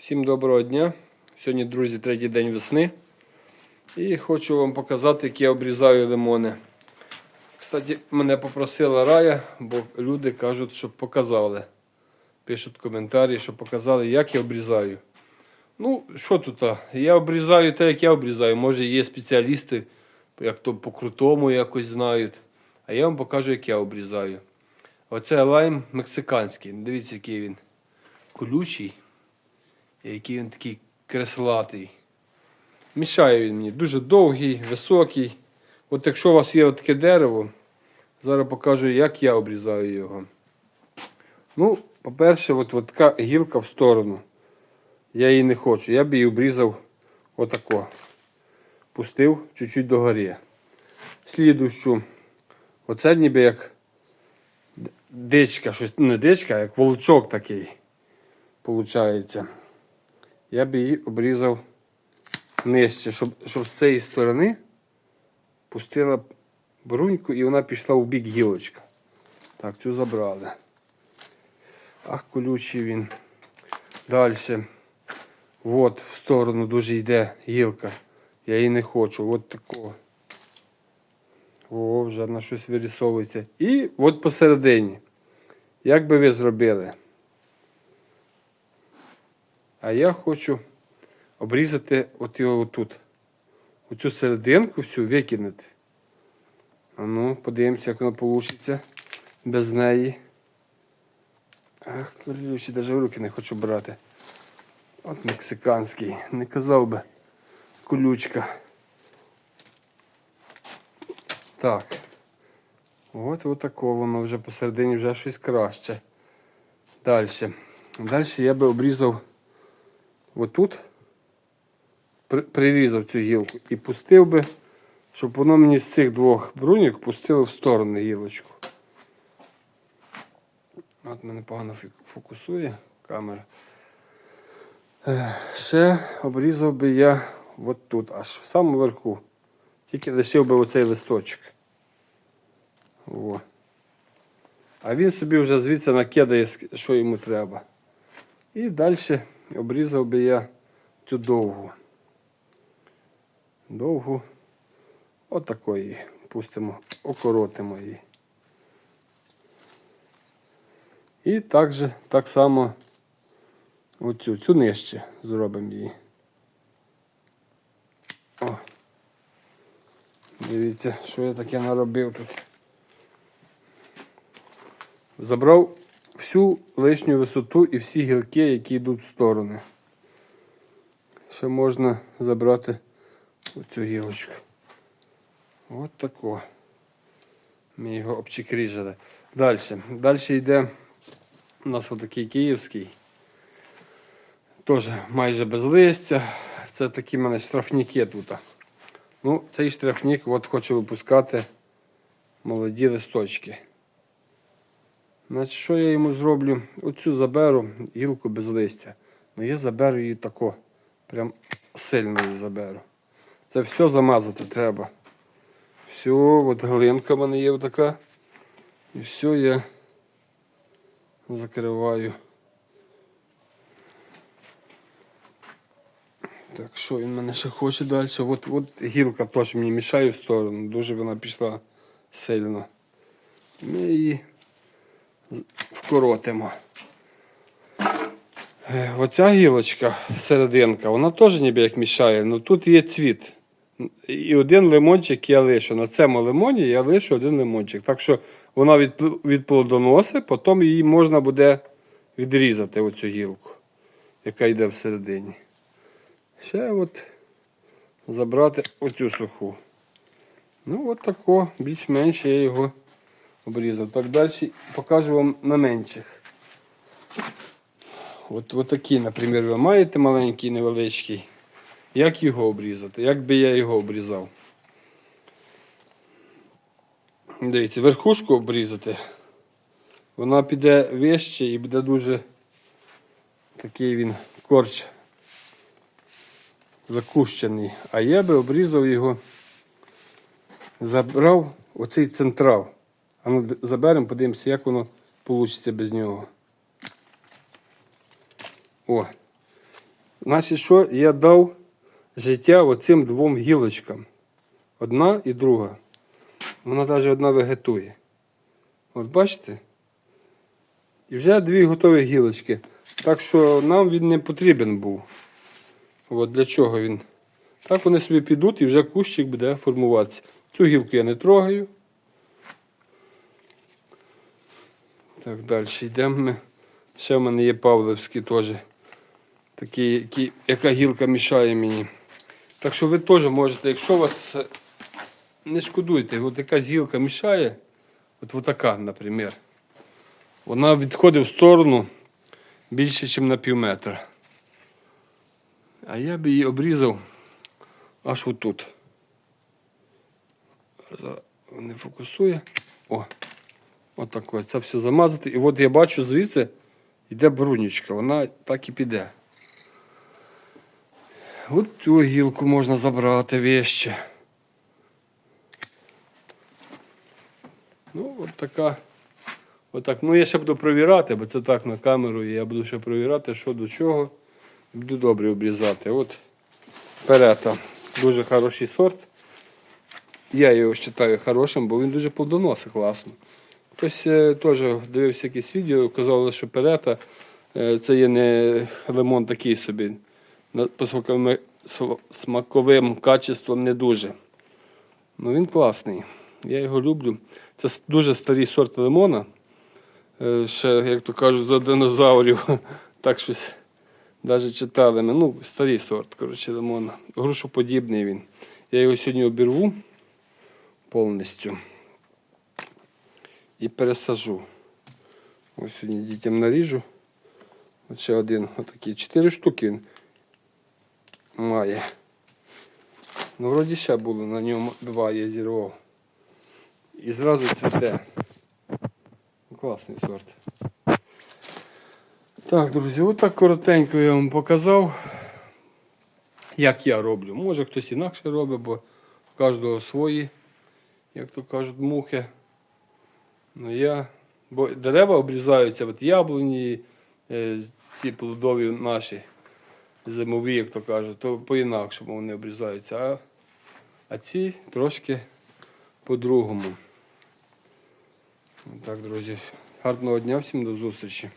Всім доброго дня. Сьогодні, друзі, третій день весни. І хочу вам показати, як я обрізаю лимони. Кстати, мене попросила Рая, бо люди кажуть, щоб показали. Пишуть коментарі, щоб показали, як я обрізаю. Ну, що тут? Я обрізаю те, як я обрізаю. Може, є спеціалісти, як то по-крутому якось знають. А я вам покажу, як я обрізаю. Оце лайм мексиканський. Дивіться, який він колючий. Який він такий креслатий. Мішає він мені. Дуже довгий, високий. От якщо у вас є таке дерево, зараз покажу, як я обрізаю його. Ну, по-перше, от, от така гілка в сторону. Я її не хочу. Я б її обрізав отако. Пустив чуть-чуть догорі. Слідущу. Оце ніби як дичка, щось, не дичка, як волчок такий. Получається. Я б її обрізав нижче, щоб, щоб з цієї сторони пустила бруньку і вона пішла у бік гілочка. Так, цю забрали. Ах, колючий він. Далі. От в сторону дуже йде гілка. Я її не хочу. От такого. О, вже на щось вирісовується. І от посередині. Як би ви зробили? А я хочу обрізати от його отут. Оцю серединку всю викинути. А ну, подивимося, як воно вийде без неї. Ах, колючий, навіть в руки не хочу брати. От мексиканський. Не казав би колючка. Так. От отако воно вже посередині вже щось краще. Далі. Далі я би обрізав отут, при- прирізав цю гілку і пустив би, щоб воно мені з цих двох бруньок пустило в сторону гілочку. От мене погано фокусує камера. Ще обрізав би я от тут, аж в самому верху. Тільки лишив би оцей листочок. О. А він собі вже звідси накидає, що йому треба. І далі обрізав би я цю довгу. Довгу. Отакої. Пустимо, окоротимо її. І також так само оцю, цю нижче зробимо її. О. Дивіться, що я таке наробив тут. Забрав всю лишню висоту і всі гілки, які йдуть в сторони. Ще можна забрати оцю гілочку. От тако. Ми його обчикріжили. Далі. Далі йде у нас отакий київський. Теж майже без листя. Це такі в мене штрафніки тут. Ну, цей штрафник от хоче випускати молоді листочки. Значить, що я йому зроблю? Оцю заберу гілку без листя. Ну я заберу її тако. Прям сильно її заберу. Це все замазати треба. Все, от глинка в мене є така. І все я закриваю. Так, що він мене ще хоче далі? От, от гілка теж мені мішає в сторону, дуже вона пішла сильно. Ми її вкоротимо. Е, Оця гілочка, серединка, вона теж ніби як мішає, але тут є цвіт. І один лимончик я лишу. На цьому лимоні я лишу один лимончик. Так що вона від, відплодоносить, потім її можна буде відрізати оцю гілку, яка йде всередині. Ще от забрати оцю суху. Ну, от тако, більш-менш я його обрізав. Так далі покажу вам на менших. От, от такі, наприклад, ви маєте маленький, невеличкий. Як його обрізати? Як би я його обрізав? Дивіться, верхушку обрізати. Вона піде вище і буде дуже такий він корч закущений. А я би обрізав його, забрав оцей централ. А ну заберемо, подивимося, як воно вийде без нього. О. Значить, що я дав життя оцим двом гілочкам. Одна і друга. Вона навіть одна вегетує. От бачите? І вже дві готові гілочки. Так що нам він не потрібен був. От для чого він. Так вони собі підуть і вже кущик буде формуватися. Цю гілку я не трогаю. Так, далі йдемо ми. Ще в мене є Павловський теж. Такий, який, яка гілка мішає мені. Так що ви теж можете, якщо вас е, не шкодуйте, от якась гілка мішає, от, от така, наприклад. Вона відходить в сторону більше, ніж на пів метра. А я б її обрізав аж отут. Не фокусує. О, отак ось. Це все замазати. І от я бачу звідси йде брунючка. Вона так і піде. От цю гілку можна забрати вище. Ну, от така. Отак. Ну, я ще буду провіряти, бо це так на камеру, я буду ще провіряти, що до чого. Буду добре обрізати. От перета. Дуже хороший сорт. Я його вважаю хорошим, бо він дуже плодоносить класно. Хтось е, теж дивився якісь відео, казали, що перета е, це є не лимон такий собі. По смаковим, качеством не дуже. Ну він класний. Я його люблю. Це дуже старий сорт лимона. Е, Ще, як то кажуть, за динозаврів. Так щось навіть читали ми. Ну, старий сорт, коротше, лимона. Грушоподібний він. Я його сьогодні обірву повністю і пересажу. Ось сьогодні дітям наріжу. Ще один, отакий. Чотири штуки він має. Ну, вроді ще було на ньому два я зірвав. І зразу цвіте. Класний сорт. Так, друзі, отак коротенько я вам показав, як я роблю. Може хтось інакше робить, бо в кожного свої, як то кажуть, мухи. Ну я. Бо дерева обрізаються, от яблуні, е, ці плодові наші зимові, як то кажуть, то по-інакшому вони обрізаються, а, а ці трошки по-другому. Так, друзі. Гарного дня всім до зустрічі.